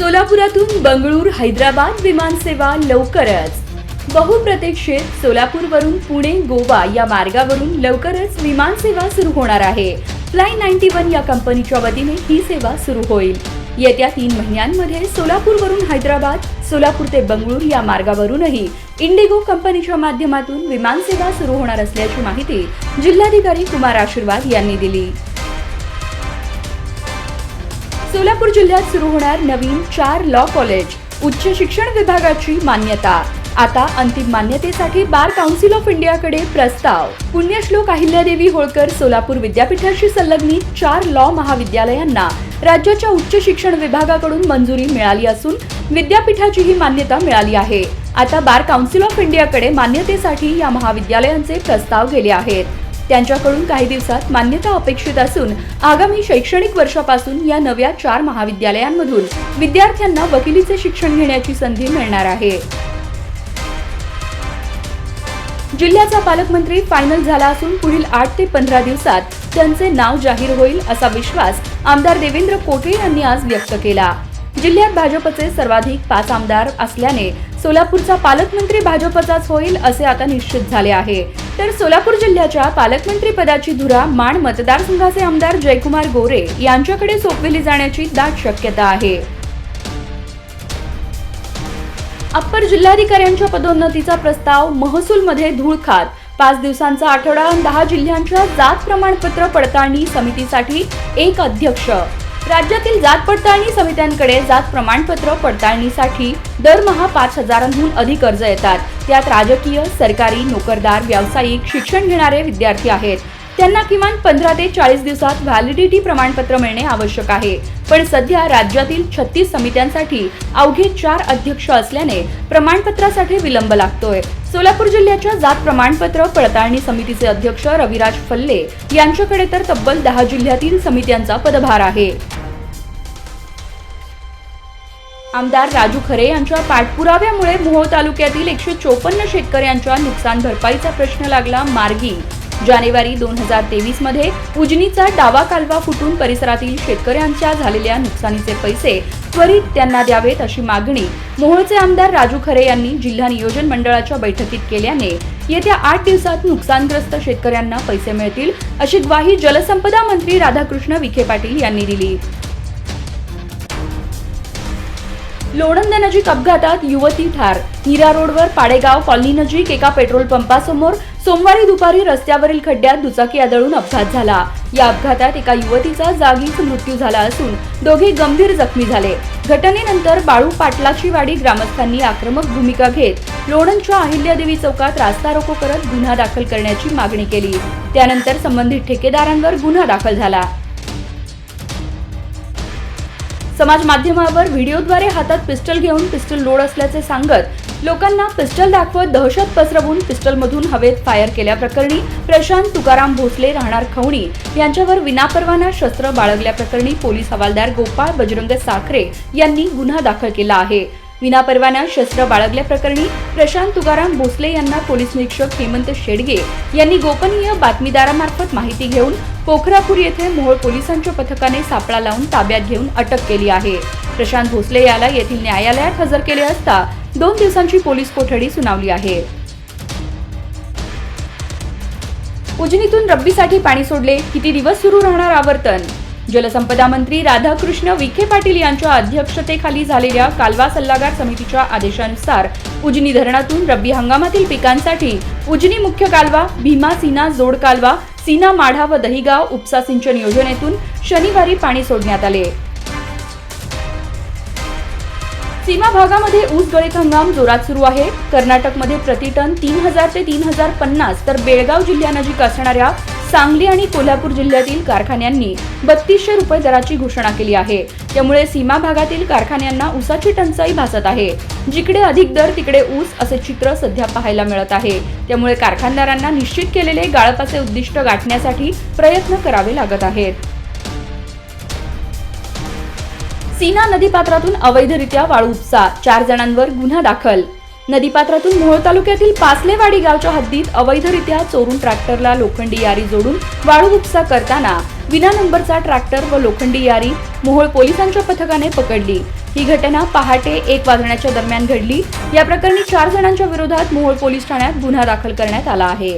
सोलापुरातून बंगळूर हैदराबाद विमानसेवा लवकरच. बहुप्रतीक्षित सोलापूरवरून पुणे गोवा या मार्गावरून लवकरच विमानसेवा सुरू होणार आहे. फ्लाय नाईन्टी वन या कंपनीच्या वतीने ही सेवा सुरू होईल. येत्या तीन महिन्यांमध्ये सोलापूरवरून हैदराबाद सोलापूर ते बंगळूर या मार्गावरूनही इंडिगो कंपनीच्या माध्यमातून विमानसेवा सुरू होणार असल्याची माहिती जिल्हाधिकारी कुमार आशीर्वाद यांनी दिली. सोलापूर जिल्ह्यात सुरू होणार नवीन चार लॉ कॉलेज उच्च शिक्षण विभागाची मान्यता. आता अंतिम मान्यतेसाठी बार काउन्सिल ऑफ इंडियाकडे प्रस्ताव. पुण्यश्लोक अहिल्यादेवी होळकर सोलापूर विद्यापीठाशी संलग्नित चार लॉ महाविद्यालयांना राज्याच्या उच्च शिक्षण विभागाकडून मंजुरी मिळाली असून विद्यापीठाची ही मान्यता मिळाली आहे. आता बार काउन्सिल ऑफ इंडियाकडे मान्यतेसाठी या महाविद्यालयांचे प्रस्ताव गेले आहेत. त्यांच्याकडून काही दिवसात मान्यता अपेक्षित असून आगामी शैक्षणिक वर्षापासून या नव्या चार महाविद्यालयांमधून विद्यार्थ्यांना वकिलीचे शिक्षण घेण्याची संधी मिळणार आहे. जिल्ह्याचा पालकमंत्री फायनल झाला असून पुढील आठ ते पंधरा दिवसात त्यांचे नाव जाहीर होईल असा विश्वास आमदार देवेंद्र कोटे यांनी आज व्यक्त केला. जिल्ह्यात भाजपचे सर्वाधिक पाच आमदार असल्याने सोलापूरचा पालकमंत्री भाजपचाच होईल असे आता निश्चित झाले आहे. तर सोलापूर जिल्ह्याच्या पालकमंत्री पदाची धुरा माण मतदारसंघाचे आमदार जयकुमार गोरे यांच्याकडे सोपविली जाण्याची दाट शक्यता आहे. अप्पर जिल्हाधिकाऱ्यांच्या पदोन्नतीचा प्रस्ताव महसूलमध्ये धूळ खात पाच दिवसांचा आठवडा दहा जिल्ह्यांच्या जात प्रमाणपत्र पडताळणी समितीसाठी एक अध्यक्ष. राज्यातील जात पडताळणी समित्यांकडे जात प्रमाणपत्र पडताळणीसाठी दरमहा पाच हजारांहून अधिक अर्ज येतात. त्यात राजकीय सरकारी नोकरदार व्यावसायिक शिक्षण घेणारे विद्यार्थी आहेत. त्यांना किमान पंधरा ते चाळीस दिवसात व्हॅलिडिटी प्रमाणपत्र मिळणे आवश्यक आहे. पण सध्या राज्यातील छत्तीस समित्यांसाठी अवघे चार अध्यक्ष असल्याने प्रमाणपत्रासाठी विलंब लागतोय. सोलापूर जिल्ह्याच्या जात प्रमाणपत्र पडताळणी समितीचे अध्यक्ष रविराज फल्ले यांच्याकडे तर तब्बल दहा जिल्ह्यातील समित्यांचा पदभार आहे. आमदार राजू खरे यांच्या पाठपुराव्यामुळे मोहोळ तालुक्यातील एकशे चोपन्न शेतकऱ्यांच्या नुकसान भरपाईचा प्रश्न लागला मार्गी. जानेवारी दोन हजार तेवीसमध्ये उजनीचा डावा कालवा फुटून परिसरातील शेतकऱ्यांच्या झालेल्या नुकसानीचे पैसे त्वरित त्यांना द्यावेत अशी मागणी मोहोळचे आमदार राजू खरे यांनी जिल्हा नियोजन मंडळाच्या बैठकीत केल्याने येत्या आठ दिवसात नुकसानग्रस्त शेतकऱ्यांना पैसे मिळतील अशी ग्वाही जलसंपदा मंत्री राधाकृष्ण विखे पाटील यांनी दिली. लोणंद नजीक अपघातात युवती ठार. हिरा रोडवर पाडेगाव कॉलनी नजीक एका पेट्रोल पंपासमोर सोमवारी दुपारी रस्त्यावरील खड्ड्यात दुचाकी आदळून अपघात झाला. या अपघातात एका युवतीचा जागीच मृत्यू झाला असून दोघे गंभीर जखमी झाले. घटनेनंतर बाळू पाटलाची वाडी ग्रामस्थांनी आक्रमक भूमिका घेत लोणंदच्या अहिल्यादेवी चौकात रास्ता रोको करत गुन्हा दाखल करण्याची मागणी केली. त्यानंतर संबंधित ठेकेदारांवर गुन्हा दाखल झाला. समाज माध्यमावर व्हिडिओद्वारे हातात पिस्टल घेऊन पिस्टल लोड असल्याचे सांगत लोकांना पिस्टल दाखवत दहशत पसरवून पिस्टलमधून हवेत फायर केल्याप्रकरणी प्रशांत तुकाराम भोसले राहणार खवणी यांच्यावर विनापरवाना शस्त्र बाळगल्याप्रकरणी पोलीस हवालदार गोपाळ बजरंग साखरे यांनी गुन्हा दाखल केला आहे. विनापरवाना शस्त्र बाळगल्याप्रकरणी प्रशांत तुकाराम भोसले यांना पोलीस निरीक्षक हेमंत शेडगे यांनी गोपनीय बातमीदारामार्फत माहिती घेऊन पोखरापूर येथे मोहोळ पोलिसांच्या पथकाने सापळा लावून ताब्यात घेऊन अटक केली आहे. प्रशांत भोसले याला येथील न्यायालयात हजर केले असता दोन दिवसांची पोलीस कोठडी सुनावली आहे. उजनीतून रब्बीसाठी पाणी सोडले किती दिवस सुरू राहणार आवर्तन? जलसंपदा मंत्री राधाकृष्ण विखे पाटील यांच्या अध्यक्षतेखाली झालेल्या कालवा सल्लागार समितीच्या आदेशानुसार उजनी धरणातून रब्बी हंगामातील पिकांसाठी उजनी मुख्य कालवा भीमा सीना जोड कालवा सीना माढा व दहिगाव उपसा सिंचन योजनेतून शनिवारी पाणी सोडण्यात आले. सीमा भागामध्ये ऊस गळीत हंगाम जोरात सुरू आहे. कर्नाटकमध्ये प्रतिटन तीन हजार ते तीन हजार पन्नास तर बेळगाव जिल्ह्यानजीक असणाऱ्या सांगली आणि कोल्हापूर जिल्ह्यातील कारखान्यांनी बत्तीसशे रुपये दराची घोषणा केली आहे. त्यामुळे सीमा भागातील कारखान्यांना ऊसाची टंचाई भासत आहे. जिकडे अधिक दर तिकडे ऊस असे चित्र सध्या पाहायला मिळत आहे. त्यामुळे कारखानदारांना निश्चित केलेले गाळपाचे उद्दिष्ट गाठण्यासाठी प्रयत्न करावे लागत आहेत. सीना नदीपात्रातून अवैधरित्या वाळू उपसा चार जणांवर गुन्हा दाखल नदीपात्रातून मोहोळ तालुक्यातील पासलेवाडी गावच्या हद्दीत अवैधरित्या चोरून ट्रॅक्टरला लोखंडी यारी जोडून वाळू उपसा करताना विना नंबरचा ट्रॅक्टर व लोखंडी यारी मोहोळ पोलिसांच्या पथकाने पकडली. ही घटना पहाटे एक वाजण्याच्या दरम्यान घडली. या प्रकरणी चार जणांच्या विरोधात मोहोळ पोलीस ठाण्यात गुन्हा दाखल करण्यात आला आहे.